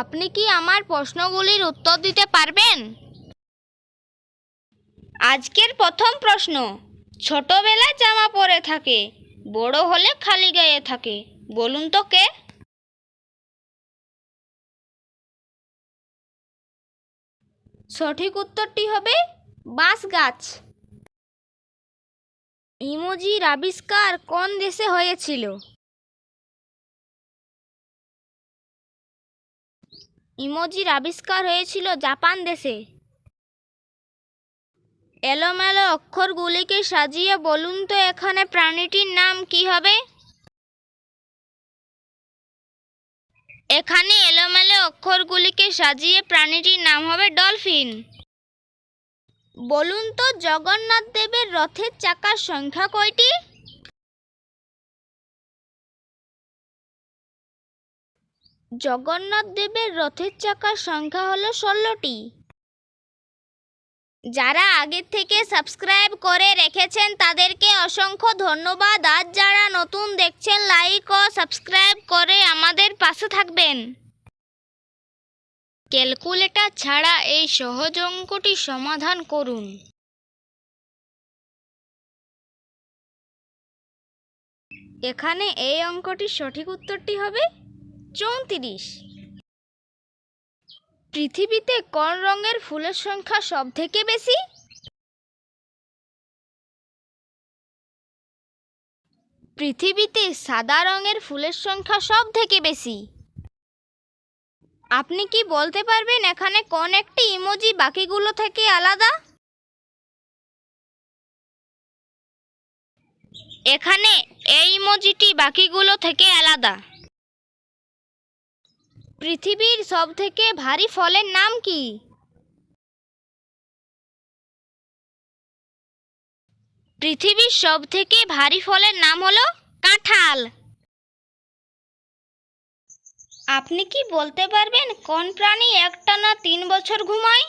আপনি কি আমার প্রশ্নগুলির উত্তর দিতে পারবেন? আজকের প্রথম প্রশ্ন, ছোটবেলায় জামা পরে থাকে, বড় হলে খালি গায়ে থাকে, বলুন তো কে? সঠিক উত্তরটি হবে বাঁশ গাছ। ইমোজির আবিষ্কার কোন দেশে হয়েছিল? ইমোজির আবিষ্কার হয়েছিল জাপান দেশে। এলোমেলো অক্ষরগুলিকে সাজিয়ে বলুন তো, এখানে প্রাণীটির নাম কি হবে? এখানে এলোমেলো অক্ষরগুলিকে সাজিয়ে প্রাণীটির নাম হবে ডলফিন। বলুন তো, জগন্নাথ দেবের রথের চাকার সংখ্যা কয়টি? জগন্নাথ দেবের রথের চাকার সংখ্যা হলো ষোলোটি। যারা আগে থেকে সাবস্ক্রাইব করে রেখেছেন, তাদেরকে অসংখ্য ধন্যবাদ। আর যারা নতুন দেখছেন লাইক ও সাবস্ক্রাইব করে আমাদের পাশে থাকবেন। ক্যালকুলেটর ছাড়া এই সহজ অঙ্কটি সমাধান করুন। এখানে এই অঙ্কটির সঠিক উত্তরটি হবে চৌত্রিশ পৃথিবীতে কোন রঙের ফুলের সংখ্যা সব থেকে বেশি? পৃথিবীতে সাদা রঙের ফুলের সংখ্যা সব থেকে বেশি। আপনি কি বলতে পারবেন এখানে কোন একটি ইমোজি বাকিগুলো থেকে আলাদা? এখানে এই ইমোজিটি বাকিগুলো থেকে আলাদা। পৃথিবীর সব থেকে ভারী ফলের নাম কি? পৃথিবীর সব থেকে ভারী ফলের নাম হলো কাঁঠাল। আপনি কি বলতে পারবেন কোন প্রাণী একটানা তিন বছর ঘুমায়?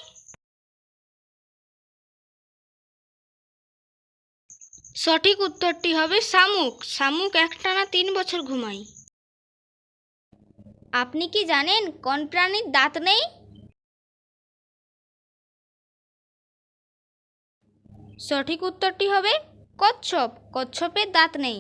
সঠিক উত্তরটি হবে শামুক। শামুক একটানা তিন বছর ঘুমায়। আপনি কি জানেন কোন প্রাণীর দাঁত নেই? সঠিক উত্তরটি হবে কচ্ছপ। কচ্ছপের দাঁত নেই।